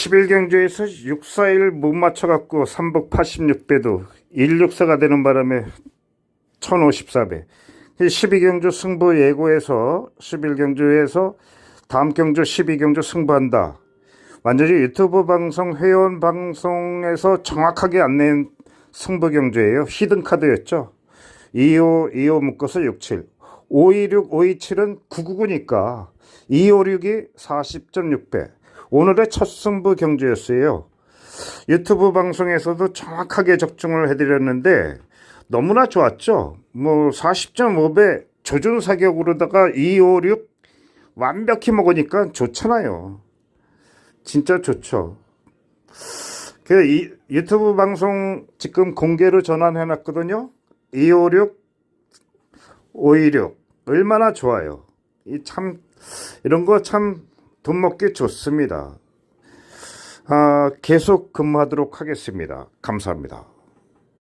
11경주에서 641 못 맞춰갖고 3복 86배도 164가 되는 바람에 1054배. 12경주 승부 예고에서 11경주에서 다음 경주 12경주 승부한다. 완전히 유튜브 방송 회원 방송에서 정확하게 안낸 승부 경주예요. 히든 카드였죠. 25, 25 묶어서 67. 526, 527은 999니까 256이 40.6배. 오늘의 첫 승부 경주였어요. 유튜브 방송에서도 정확하게 적중을 해드렸는데 너무나 좋았죠. 뭐 40.5배 조준 사격으로다가 256 완벽히 먹으니까 좋잖아요. 진짜 좋죠. 그 이, 유튜브 방송 지금 공개로 전환해 놨거든요. 256 526 얼마나 좋아요. 이 참 이런 거 참 돈 먹기 좋습니다. 아, 계속 근무하도록 하겠습니다. 감사합니다.